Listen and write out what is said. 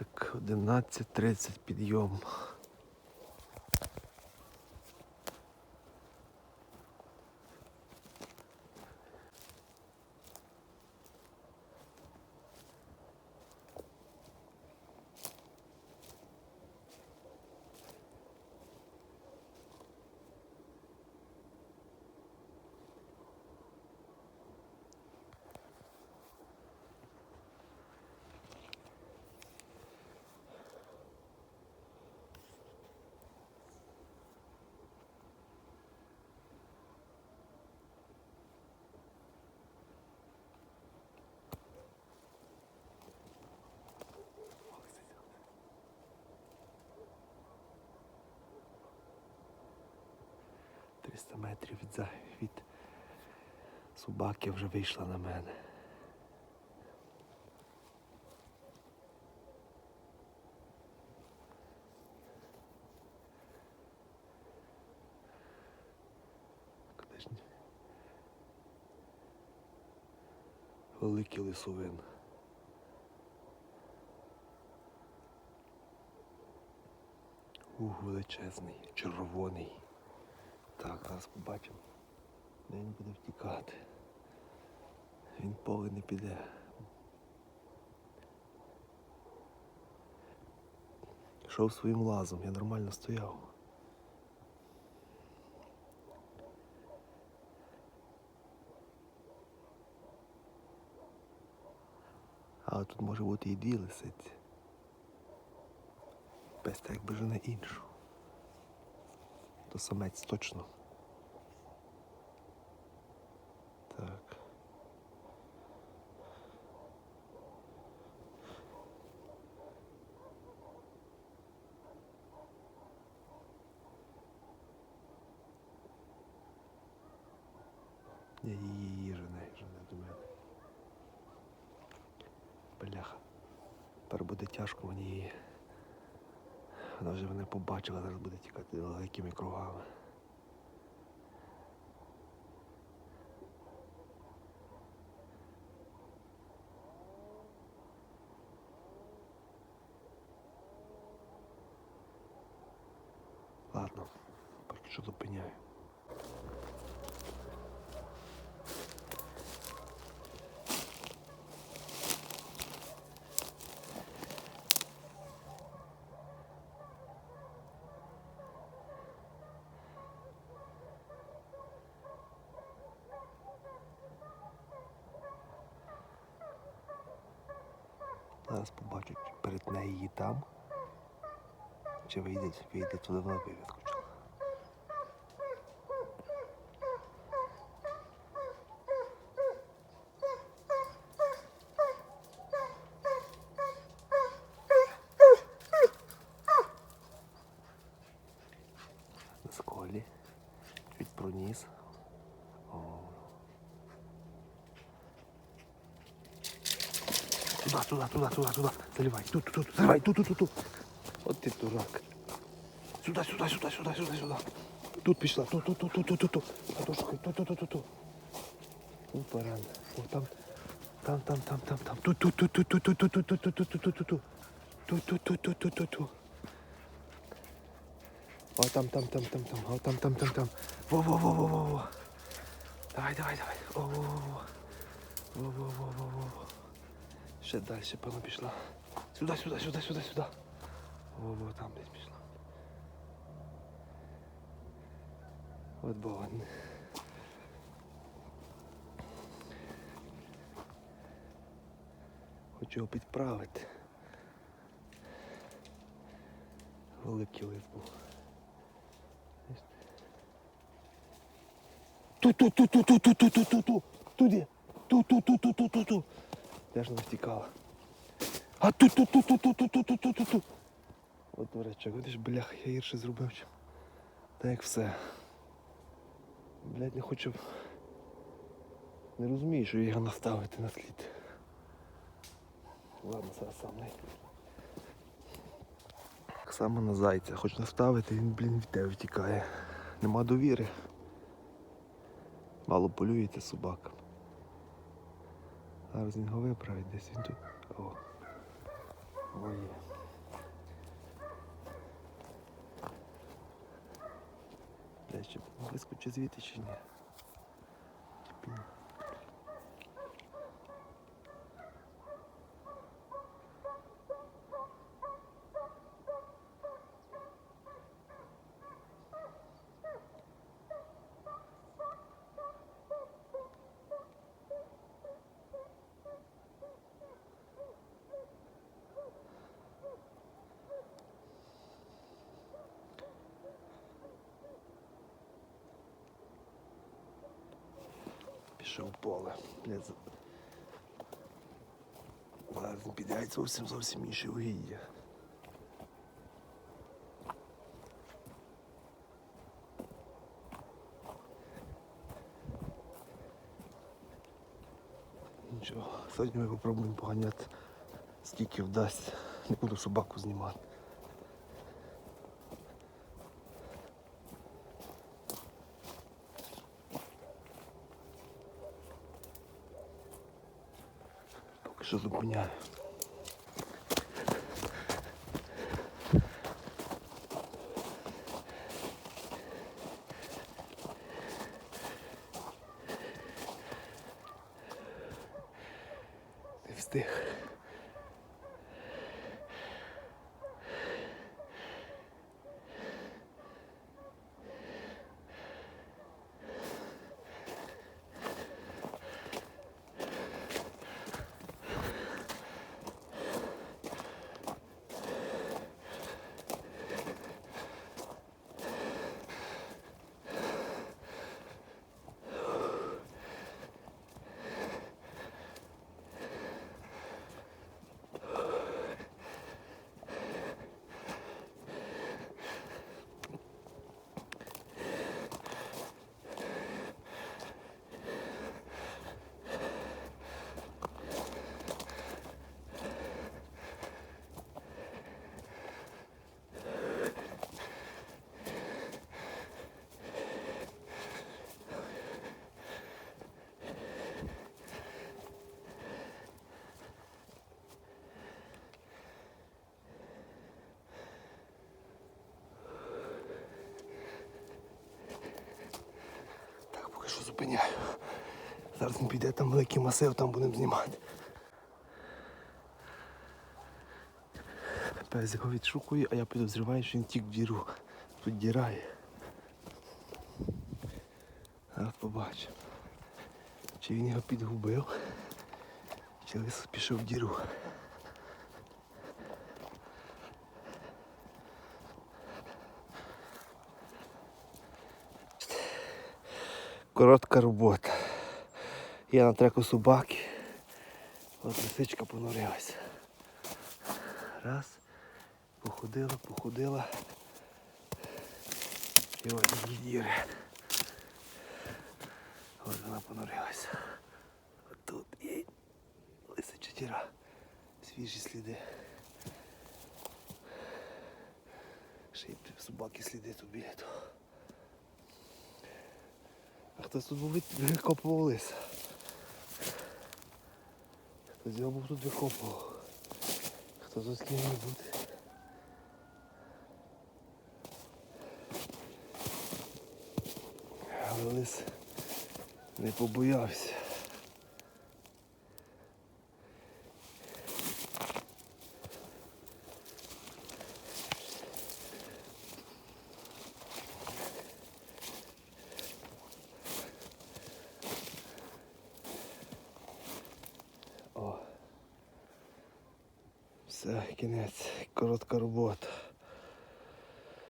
Так, 11.30 підйом. — 300 метрів від, від собаки вже вийшла на мене. Великий лисовин. Ух, величезний, червоний. Так, зараз побачимо. Де він буде втікати. Він поле не піде. Йшов своїм лазом, я нормально стояв. Але тут може бути і дві лисиці. Пес так якби жене іншу. То самець точно. Так. Її її жене, жене до мене. Бляха. Тепер буде тяжко мені її. Вже мене побачила, зараз буде тікати великими кругами. Ладно, поки що зупиняю. Зараз побачить, чи перетне її там. Чи вийде, вийде туди вона би Туда, туда, туда, туда, туда. Заливай. Тут, тут, тут. Заливай. Тут, тут, тут, тут. От ти дурак. Сюда, сюда, сюда, сюда, сюда, сюда. Тут пішла. Тут, тут, тут, тут, тут, тут, тут. А. Тут, тут, тут, тут, тут. О, баран. О, там. Там, там, там, там, там. Тут, тут, тут, тут, тут, тут, тут, тут, тут, тут, тут, тут, тут, тут. Тут, тут, тут, тут, тут, тут, тут. О, там, там, там, там, там. О, там, там, там, там. Во, во, во, во, во, во. Давай, давай, давай. О, во, во, во. Во, во, во, во, во, во. Ще далі, певно, пішла. Сюди, сюди, сюди, сюди, сюди. Во, во, там десь пішла. От бо. Хочу його підправити. Великий лист був. Ту-ту-ту-ту-ту-ту-ту-ту-ту-ту. Туди. Ту-ту-ту-ту-ту-ту-ту. Де ж вона втікала? А тут тут тут тут тут тут тут тут тут тут От дурачок, видиш, блях, я гірше зробив. чим. Та як все. Блядь, не хочу. Не розумію, що його наставити на слід. Ладно, зараз сам не. Так само на зайця. Хочу наставити, він, блін, від тебе втікає. Нема довіри. Мало полюється собакам. Зараз він його виправить десь він тут. О. Ой. Бля, ще вискочить звідти чи ні? Чи Пішов в поле. Він піде зовсім зовсім інше угіддя. Нічого, сьогодні ми попробуємо поганяти, скільки вдасться. Не буду собаку знімати. Що зупиняє. Не встиг. Що зупиняю. Зараз він піде там великий масив, там будемо знімати. Пес його відшукує, а я підозрюваю, що він тік в діру. Тут дірає. Зараз побачимо. Чи він його підгубив, чи лис пішов в діру. Коротка робота. Я на треку собаки. От лисичка понурилася. Раз. Походила, походила. І от її діри. От вона понурилася. Тут і лисича діра. Свіжі сліди. Ще й собаки сліди тут біля того. Хтось тут був викопував лис. Хтось його був тут викопував. Хто тут ким бути. Але лис не побоявся. Все, кінець. Коротка робота.